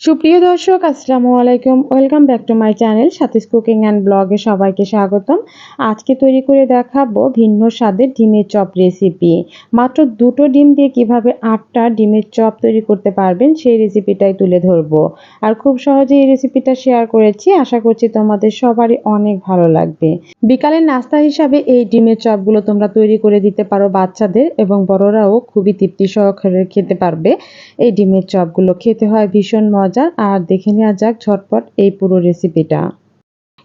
সুপ্রিয় দর্শক, আসসালামু আলাইকুম। Welcome back to my channel Sathis cooking and ব্লগে সবাইকে স্বাগতম। আজকে তৈরি করে দেখাবো ভিন্ন স্বাদের ডিমের চপ রেসিপি মাত্র দুটো ডিম দিয়ে কীভাবে আটটা ডিমের চপ তৈরি করতে পারবেন, সেই রেসিপিটাই তুলে ধরবো। আর খুব সহজে এই রেসিপিটা শেয়ার করেছি, আশা করছি তোমাদের সবারই অনেক ভালো লাগবে। বিকালের নাস্তা হিসাবে এই ডিমের চপগুলো তোমরা তৈরি করে দিতে পারো বাচ্চাদের এবং বড়রাও খুবই তৃপ্তি সহকারে খেতে পারবে। এই ডিমের চপগুলো খেতে হয় ভীষণ মজা। আর দেখে নেওয়া যাক ঝটপট এই পুরো রেসিপিটা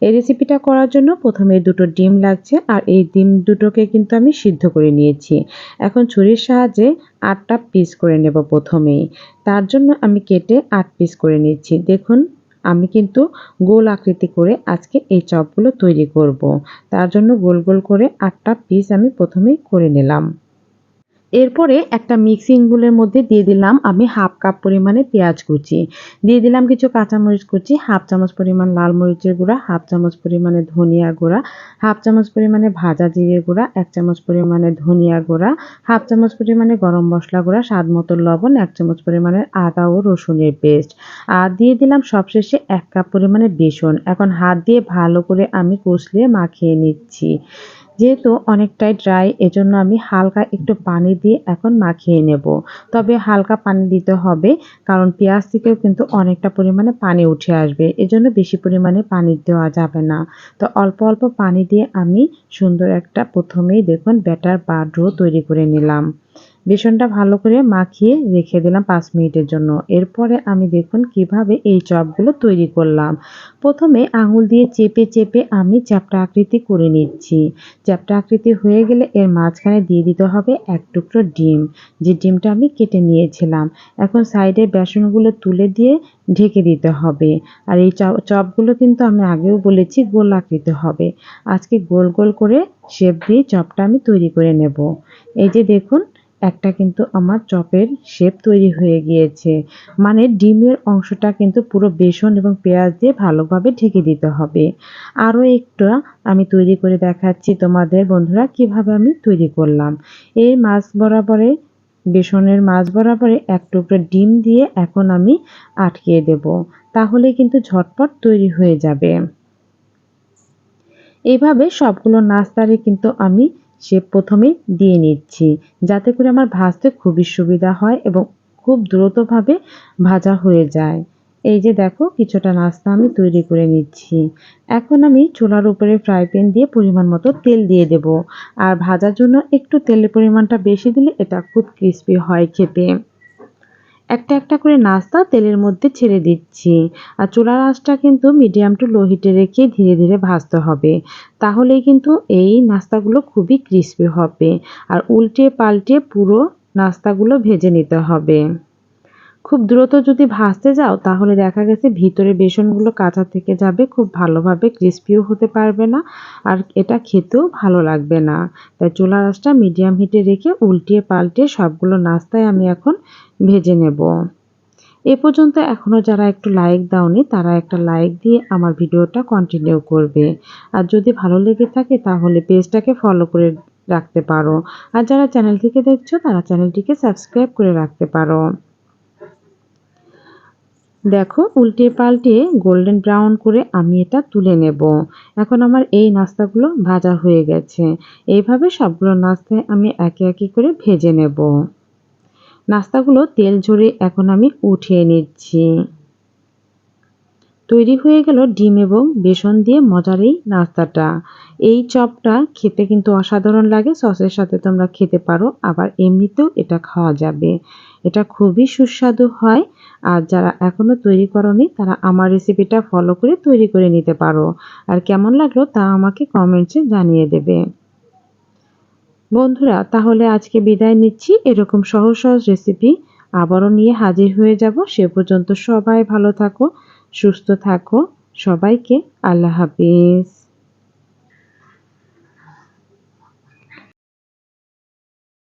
এই রেসিপিটা করার জন্য প্রথমে দুটো ডিম লাগছে আর এই ডিম দুটোকে কিন্তু আমি সিদ্ধ করে নিয়েছি। এখন ছুরির সাহায্যে আটটা পিস করে নেব প্রথমেই তার জন্য আমি কেটে আট পিস করে নিচ্ছি দেখুন, আমি কিন্তু গোল আকৃতি করে আজকে এই চপগুলো তৈরি করব। তার জন্য গোল গোল করে আটটা পিস আমি প্রথমেই করে নিলাম। এরপরে একটা মিক্সিং বুলের মধ্যে দিয়ে দিলাম আমি হাফ কাপ পরিমাণে পেঁয়াজ কুচি। দিয়ে দিলাম কিছু কাঁচামরিচ কুচি হাফ চামচ পরিমাণ লাল মরিচের গুঁড়া হাফ চামচ পরিমাণে ধনিয়া গুঁড়া হাফ চামচ পরিমাণে ভাজা জিরে গুঁড়া, এক চামচ পরিমাণে ধনিয়া গুঁড়া হাফ চামচ পরিমাণে গরম মশলা গুঁড়া, স্বাদ মতো লবণ, এক চামচ পরিমাণে আদা ও রসুনের পেস্ট। আর দিয়ে দিলাম সবশেষে এক কাপ পরিমাণে বেসন। এখন হাত দিয়ে ভালো করে আমি কষলিয়ে মাখিয়ে নিচ্ছি। যেহেতু অনেকটাই ড্রাই এজন্য আমি হালকা একটু পানি দিয়ে এখন মাখিয়ে নেব। তবে হালকা পানি দিতে হবে, কারণ পেঁয়াজ থেকেও কিন্তু অনেকটা পরিমাণে পানি উঠে আসবে, এজন্য বেশি পরিমাণে পানি দেওয়া যাবে না। তো অল্প অল্প পানি দিয়ে আমি সুন্দর একটা প্রথমেই দেখুন ব্যাটার বা ড্রো তৈরি করে নিলাম। বেসনটা ভালো করে মাখিয়ে রেখে দিলাম পাঁচ মিনিটের জন্য। এরপরে আমি দেখুন কীভাবে এই চপগুলো তৈরি করলাম। প্রথমে আঙুল দিয়ে চেপে চেপে আমি চ্যাপটা আকৃতি করে নিচ্ছি। চ্যাপটা আকৃতি হয়ে গেলে এর মাঝখানে দিয়ে দিতে হবে এক টুকরো ডিম। যে ডিমটা আমি কেটে নিয়েছিলাম। এখন সাইডের বেসনগুলো তুলে দিয়ে ঢেকে দিতে হবে। আর এই চপগুলো কিন্তু আমি আগেও বলেছি গোল আকৃতি হবে। আজকে গোল গোল করে শেপ দিয়ে চপটা আমি তৈরি করে নেব। এই যে দেখুন একটা কিন্তু আমার চপের শেপ তৈরি হয়ে গিয়েছে। মানে ডিমের অংশটা কিন্তু পুরো বেসন এবং পেঁয়াজ দিয়ে ভালোভাবে ঢেকে দিতে হবে। আরও একটু আমি তৈরি করে দেখাচ্ছি তোমাদের বন্ধুরা, কীভাবে আমি তৈরি করলাম। এই মাছ বরাবরে, বেসনের মাছ বরাবরে এক টুকরো ডিম দিয়ে এখন আমি আটকিয়ে দেব। তাহলে কিন্তু ঝটপট তৈরি হয়ে যাবে। এইভাবে সবগুলো নাস্তারে কিন্তু আমি সে প্রথমে দিয়ে নিচ্ছি। যাতে করে আমার ভাজতে খুবই সুবিধা হয় এবং খুব দ্রুতভাবে ভাজা হয়ে যায়। এই যে দেখো, কিছুটা নাস্তা আমি তৈরি করে নিচ্ছি। এখন আমি চুলার উপরে ফ্রাই প্যান দিয়ে পরিমাণ মতো তেল দিয়ে দেব। আর ভাজার জন্য একটু তেলের পরিমাণটা বেশি দিলে এটা খুব ক্রিস্পি হয় খেতে। একটা একটা করে নাস্তা তেলের মধ্যে ছেড়ে দিচ্ছি। আর চুলার আঁচটা কিন্তু মিডিয়াম টু লো হিটে রেখে ধীরে ধীরে ভাজতে হবে। তাহলেই কিন্তু এই নাস্তাগুলো খুবই ক্রিস্পি হবে। আর উল্টে পাল্টে পুরো নাস্তাগুলো ভেজে নিতে হবে। খুব দ্রুত যদি ভাজতে যাও, তাহলে দেখা গেছে ভিতরে বেসনগুলো কাঁচা থেকে যাবে, খুব ভালোভাবে ক্রিস্পিও হতে পারবে না, আর এটা খেতেও ভালো লাগবে না। তাই চুলার আঁচটা মিডিয়াম হিটে রেখে উল্টিয়ে পাল্টে সবগুলো নাস্তায় আমি এখন ভেজে নেব। এ পর্যন্ত এখনও যারা একটু লাইক দাওনি, তারা একটা লাইক দিয়ে আমার ভিডিওটা কন্টিনিউ করবে। আর যদি ভালো লেগে থাকে, তাহলে পেজটাকে ফলো করে রাখতে পারো। আর যারা চ্যানেল থেকে দেখছ, তারা চ্যানেলটিকে সাবস্ক্রাইব করে রাখতে পারো। দেখো, উল্টে পাল্টে গোল্ডেন ব্রাউন করে আমি এটা তুলে নেব। এখন আমার এই নাস্তাগুলো ভাজা হয়ে গেছে। এইভাবে সবগুলো নাস্তায় আমি একে একে করে ভেজে নেব। নাস্তাগুলো তেল ঝরে এখন আমি উঠিয়ে নিচ্ছি। তৈরি হয়ে গেল ডিম এবং বেসন দিয়ে মজার এই নাস্তাটা। এই চপটা খেতে কিন্তু অসাধারণ লাগে, সসের সাথে তোমরা খেতে পারো, আবার এমনিতেও এটা খাওয়া যাবে। এটা খুবই সুস্বাদু হয়। আর যারা এখনও তৈরি করনি, তারা আমার রেসিপিটা ফলো করে তৈরি করে নিতে পারো। আর কেমন লাগল তা আমাকে কমেন্টসে জানিয়ে দেবে। বন্ধুরা, তাহলে আজকে বিদায় নিচ্ছি। এরকম সহজ সহজ রেসিপি আবারও নিয়ে হাজির হয়ে যাব। সে পর্যন্ত সবাই ভালো থাকো, সুস্থ থাকো। সবাইকে আল্লাহ হাফিজ।